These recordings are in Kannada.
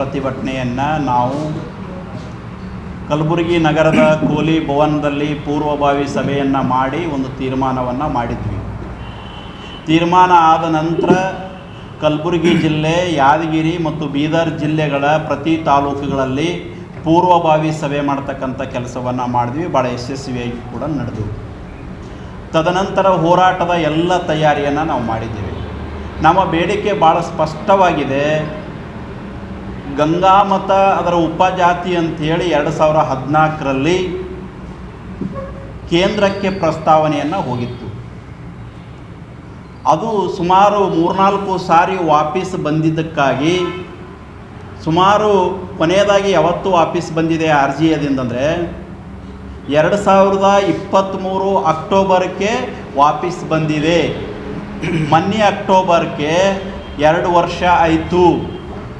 ಪ್ರತಿಭಟನೆಯನ್ನು ನಾವು ಕಲಬುರಗಿ ನಗರದ ಕೋಲಿ ಭವನದಲ್ಲಿ ಪೂರ್ವಭಾವಿ ಸಭೆಯನ್ನು ಮಾಡಿ ಒಂದು ತೀರ್ಮಾನವನ್ನು ಮಾಡಿದ್ವಿ. ತೀರ್ಮಾನ ಆದ ನಂತರ ಕಲಬುರಗಿ ಜಿಲ್ಲೆ, ಯಾದಗಿರಿ ಮತ್ತು ಬೀದರ್ ಜಿಲ್ಲೆಗಳ ಪ್ರತಿ ತಾಲೂಕುಗಳಲ್ಲಿ ಪೂರ್ವಭಾವಿ ಸಭೆ ಮಾಡ್ತಕ್ಕಂಥ ಕೆಲಸವನ್ನು ಮಾಡಿದ್ವಿ. ಭಾಳ ಯಶಸ್ವಿಯಾಗಿ ಕೂಡ ನಡೆದು. ತದನಂತರ ಹೋರಾಟದ ಎಲ್ಲ ತಯಾರಿಯನ್ನು ನಾವು ಮಾಡಿದ್ದೀವಿ. ನಮ್ಮ ಬೇಡಿಕೆ ಭಾಳ ಸ್ಪಷ್ಟವಾಗಿದೆ. ಗಂಗಾಮತ ಅದರ ಉಪಜಾತಿ ಅಂಥೇಳಿ ಎರಡು ಸಾವಿರ ಹದಿನಾಲ್ಕರಲ್ಲಿ ಕೇಂದ್ರಕ್ಕೆ ಪ್ರಸ್ತಾವನೆಯನ್ನು ಹೋಗಿತ್ತು. ಅದು ಸುಮಾರು ಮೂರ್ನಾಲ್ಕು ಸಾರಿ ವಾಪಸ್ ಬಂದಿದ್ದಕ್ಕಾಗಿ ಸುಮಾರು ಕೊನೆಯದಾಗಿ ಯಾವತ್ತು ವಾಪಸ್ ಬಂದಿದೆ ಅರ್ಜಿಯದಿಂದಂದರೆ ಎರಡು ಸಾವಿರದ ಇಪ್ಪತ್ತ್ಮೂರು ಅಕ್ಟೋಬರ್ಗೆ ವಾಪಸ್ ಬಂದಿದೆ. ಮೊನ್ನೆ ಅಕ್ಟೋಬರ್ಗೆ ಎರಡು ವರ್ಷ ಆಯಿತು.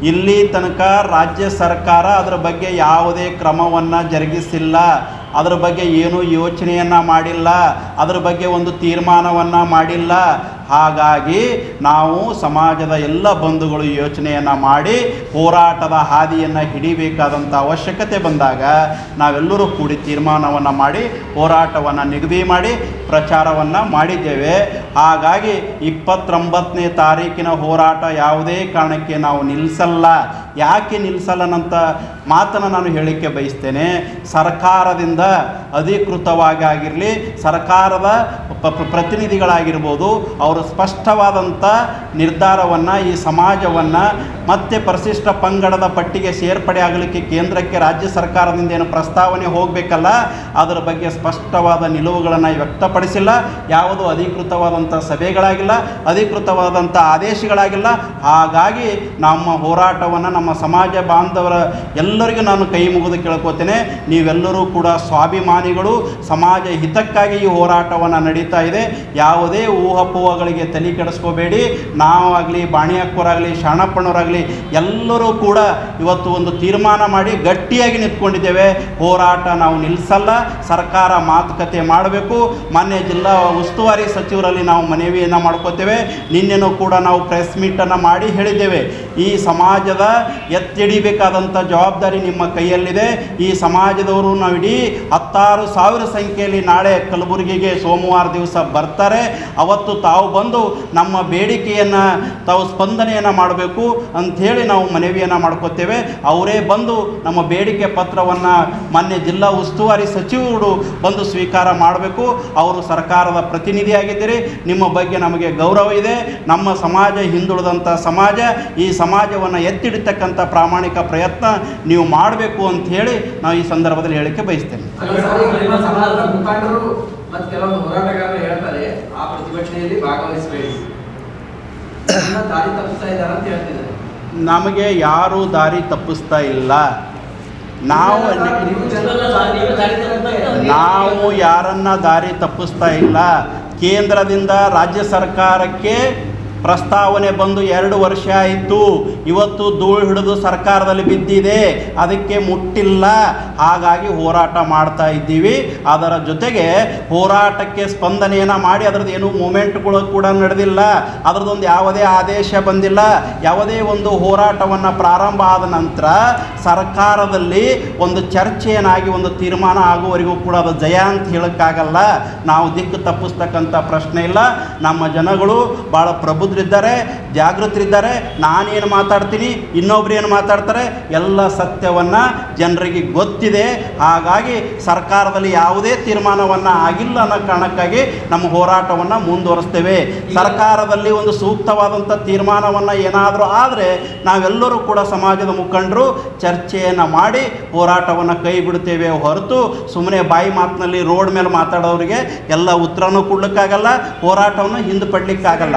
ಇಲ್ಲಿ ತನಕ ರಾಜ್ಯ ಸರ್ಕಾರ ಅದರ ಬಗ್ಗೆ ಯಾವುದೇ ಕ್ರಮವನ್ನು ಜರುಗಿಸಿಲ್ಲ. ಅದರ ಬಗ್ಗೆ ಏನೂ ಯೋಚನೆಯನ್ನು ಮಾಡಿಲ್ಲ. ಅದರ ಬಗ್ಗೆ ಒಂದು ತೀರ್ಮಾನವನ್ನು ಮಾಡಿಲ್ಲ. ಹಾಗಾಗಿ ನಾವು ಸಮಾಜದ ಎಲ್ಲ ಬಂಧುಗಳು ಯೋಚನೆಯನ್ನು ಮಾಡಿ ಹೋರಾಟದ ಹಾದಿಯನ್ನು ಹಿಡಿಬೇಕಾದಂಥ ಅವಶ್ಯಕತೆ ಬಂದಾಗ ನಾವೆಲ್ಲರೂ ಕೂಡಿ ತೀರ್ಮಾನವನ್ನು ಮಾಡಿ ಹೋರಾಟವನ್ನು ನಿಗದಿ ಮಾಡಿ ಪ್ರಚಾರವನ್ನು ಮಾಡಿದ್ದೇವೆ. ಹಾಗಾಗಿ ಇಪ್ಪತ್ತೊಂಬತ್ತನೇ ತಾರೀಕಿನ ಹೋರಾಟ ಯಾವುದೇ ಕಾರಣಕ್ಕೆ ನಾವು ನಿಲ್ಲಿಸಲ್ಲ ಯಾಕೆ ನಿಲ್ಲಿಸಲ್ಲನಂತ ಮಾತನ್ನು ನಾನು ಹೇಳಲಿಕ್ಕೆ ಬಯಸ್ತೇನೆ. ಸರ್ಕಾರದಿಂದ ಅಧಿಕೃತವಾಗಿ ಆಗಿರಲಿ, ಸರ್ಕಾರದ ಪ್ರತಿನಿಧಿಗಳಾಗಿರ್ಬೋದು, ಅವರು ಸ್ಪಷ್ಟವಾದಂಥ ನಿರ್ಧಾರವನ್ನು ಈ ಸಮಾಜವನ್ನು ಮತ್ತೆ ಪರಿಶಿಷ್ಟ ಪಂಗಡದ ಪಟ್ಟಿಗೆ ಸೇರ್ಪಡೆ ಆಗಲಿಕ್ಕೆ ಕೇಂದ್ರಕ್ಕೆ ರಾಜ್ಯ ಸರ್ಕಾರದಿಂದ ಏನು ಪ್ರಸ್ತಾವನೆ ಹೋಗಬೇಕಲ್ಲ, ಅದರ ಬಗ್ಗೆ ಸ್ಪಷ್ಟವಾದ ನಿಲುವುಗಳನ್ನು ವ್ಯಕ್ತಪಡಿಸಿಲ್ಲ. ಯಾವುದು ಅಧಿಕೃತವಾದಂಥ ಸಭೆಗಳಾಗಿಲ್ಲ ಅಧಿಕೃತವಾದಂಥ ಆದೇಶಗಳಾಗಿಲ್ಲ. ಹಾಗಾಗಿ ನಮ್ಮ ಹೋರಾಟವನ್ನು ನಮ್ಮ ಸಮಾಜ ಬಾಂಧವರ ಎಲ್ಲರಿಗೂ ನಾನು ಕೈ ಮುಗಿದು ಕೇಳ್ಕೋತೇನೆ. ನೀವೆಲ್ಲರೂ ಕೂಡ ಸ್ವಾಭಿಮಾನಿಗಳು, ಸಮಾಜ ಹಿತಕ್ಕಾಗಿ ಈ ಹೋರಾಟವನ್ನು ನಡೀತಾ ಇದೆ. ಯಾವುದೇ ಊಹಪೂಹಗಳಿಗೆ ತಲೆ ಕೆಡಿಸ್ಕೋಬೇಡಿ. ನಾವಾಗಲಿ ಬಾಣಿಯಕ್ಕವರಾಗಲಿ ಶರಣಪ್ಪನವರಾಗಲಿ ಎಲ್ಲರೂ ಕೂಡ ಇವತ್ತು ಒಂದು ತೀರ್ಮಾನ ಮಾಡಿ ಗಟ್ಟಿಯಾಗಿ ನಿಂತ್ಕೊಂಡಿದ್ದೇವೆ. ಹೋರಾಟ ನಾವು ನಿಲ್ಲಿಸಲ್ಲ ಸರ್ಕಾರ ಮಾತುಕತೆ ಮಾಡಬೇಕು. ಮಾನ್ಯ ಜಿಲ್ಲಾ ಉಸ್ತುವಾರಿ ಸಚಿವರಲ್ಲಿ ನಾವು ಮನವಿಯನ್ನು ಮಾಡ್ಕೋತೇವೆ. ನಿನ್ನೆನೂ ಕೂಡ ನಾವು ಪ್ರೆಸ್ ಮೀಟನ್ನು ಮಾಡಿ ಹೇಳಿದ್ದೇವೆ. ಈ ಸಮಾಜದ ಎತ್ತಿಡಿಬೇಕಾದಂಥ ಜವಾಬ್ದಾರಿ ನಿಮ್ಮ ಕೈಯಲ್ಲಿದೆ. ಈ ಸಮಾಜದವರು ನಾವು ಇಡೀ ಹತ್ತಾರು ಸಾವಿರ ಸಂಖ್ಯೆಯಲ್ಲಿ ನಾಳೆ ಕಲಬುರಗಿಗೆ ಸೋಮವಾರ ದಿವಸ ಬರ್ತಾರೆ. ಅವತ್ತು ತಾವು ಬಂದು ನಮ್ಮ ಬೇಡಿಕೆಯನ್ನು ತಾವು ಸ್ಪಂದನೆಯನ್ನು ಮಾಡಬೇಕು. ಅಂಥೇಳಿ ನಾವು ಮನವಿಯನ್ನು ಮಾಡ್ಕೋತೇವೆ. ಅವರೇ ಬಂದು ನಮ್ಮ ಬೇಡಿಕೆ ಪತ್ರವನ್ನು ಮಾನ್ಯ ಜಿಲ್ಲಾ ಉಸ್ತುವಾರಿ ಸಚಿವರು ಬಂದು ಸ್ವೀಕಾರ ಮಾಡಬೇಕು. ಅವರು ಸರ್ಕಾರದ ಪ್ರತಿನಿಧಿಯಾಗಿದ್ದೀರಿ. ನಿಮ್ಮ ಬಗ್ಗೆ ನಮಗೆ ಗೌರವ ಇದೆ. ನಮ್ಮ ಸಮಾಜ ಹಿಂದುಳಿದಂಥ ಸಮಾಜ, ಈ ಸಮಾಜವನ್ನು ಎತ್ತಿಡ್ತಕ್ಕಂಥ ಪ್ರಾಮಾಣಿಕ ಪ್ರಯತ್ನ ನೀವು ಮಾಡಬೇಕು ಅಂತ ಹೇಳಿ ನಾವು ಈ ಸಂದರ್ಭದಲ್ಲಿ ಹೇಳಕ್ಕೆ ಬಯಸ್ತೇನೆ. ಹೇಳ್ತಾರೆ, ಆ ಪ್ರತಿಭಟನೆಯಲ್ಲಿ ಭಾಗವಹಿಸಬೇಡಿ. ಅಂತ ಹೇಳ್ತಿದ್ದಾರೆ. ನಮಗೆ ಯಾರೂ ದಾರಿ ತಪ್ಪಿಸ್ತಾ ಇಲ್ಲ. ನಾವು ನೀವು ಯಾರನ್ನ ದಾರಿ ತಪ್ಪಿಸ್ತಾ ಇಲ್ಲ. ಕೇಂದ್ರದಿಂದ ರಾಜ್ಯ ಸರ್ಕಾರಕ್ಕೆ ಪ್ರಸ್ತಾವನೆ ಬಂದು ಎರಡು ವರ್ಷ ಆಯಿತು. ಇವತ್ತು ಧೂಳು ಹಿಡಿದು ಸರ್ಕಾರದಲ್ಲಿ ಬಿದ್ದಿದೆ. ಅದಕ್ಕೆ ಮುಟ್ಟಿಲ್ಲ. ಹಾಗಾಗಿ ಹೋರಾಟ ಮಾಡ್ತಾ ಇದ್ದೀವಿ. ಅದರ ಜೊತೆಗೆ ಹೋರಾಟಕ್ಕೆ ಸ್ಪಂದನೆಯನ್ನು ಮಾಡಿ ಅದರದ್ದು ಏನು ಮೂಮೆಂಟ್ಗಳು ಕೂಡ ನಡೆದಿಲ್ಲ. ಅದರದ್ದೊಂದು ಯಾವುದೇ ಆದೇಶ ಬಂದಿಲ್ಲ. ಯಾವುದೇ ಒಂದು ಹೋರಾಟವನ್ನು ಪ್ರಾರಂಭ ಆದ ನಂತರ ಸರ್ಕಾರದಲ್ಲಿ ಒಂದು ಚರ್ಚೆಯನ್ನಾಗಿ, ಒಂದು ತೀರ್ಮಾನ ಆಗುವವರೆಗೂ ಕೂಡ ಅದು ಜಯ ಅಂತ ಹೇಳೋಕ್ಕಾಗಲ್ಲ. ನಾವು ದಿಕ್ಕು ತಪ್ಪಿಸ್ತಕ್ಕಂಥ ಪ್ರಶ್ನೆ ಇಲ್ಲ. ನಮ್ಮ ಜನಗಳು ಭಾಳ ಪ್ರಬುದ್ಧರಿದ್ದಾರೆ ಜಾಗೃತರಿದ್ದಾರೆ, ನಾನೇನು ಮಾತಾಡ್ತೀನಿ, ಇನ್ನೊಬ್ರು ಏನು ಮಾತಾಡ್ತಾರೆ, ಎಲ್ಲ ಸತ್ಯವನ್ನು ಜನರಿಗೆ ಗೊತ್ತಿದೆ. ಹಾಗಾಗಿ ಸರ್ಕಾರದಲ್ಲಿ ಯಾವುದೇ ತೀರ್ಮಾನವನ್ನು ಆಗಿಲ್ಲ ಅನ್ನೋ ಕಾರಣಕ್ಕಾಗಿ ನಮ್ಮ ಹೋರಾಟವನ್ನು ಮುಂದುವರಿಸ್ತೇವೆ. ಸರ್ಕಾರದಲ್ಲಿ ಒಂದು ಸೂಕ್ತವಾದಂಥ ತೀರ್ಮಾನವನ್ನು ಏನಾದರೂ ಆದರೆ ನಾವೆಲ್ಲರೂ ಕೂಡ ಸಮಾಜದ ಮುಖಂಡರು ಚರ್ಚೆಯನ್ನು ಮಾಡಿ ಹೋರಾಟವನ್ನು ಕೈ ಬಿಡ್ತೇವೆ ಹೊರತು ಸುಮ್ಮನೆ ಬಾಯಿ ಮಾತಿನಲ್ಲಿ ರೋಡ್ ಮೇಲೆ ಮಾತಾಡೋರಿಗೆ ಎಲ್ಲ ಉತ್ತರನೂ ಕೊಡ್ಲಿಕ್ಕಾಗಲ್ಲ, ಹೋರಾಟವನ್ನು ಹಿಂದೆ ಪಡ್ಲಿಕ್ಕಾಗಲ್ಲ.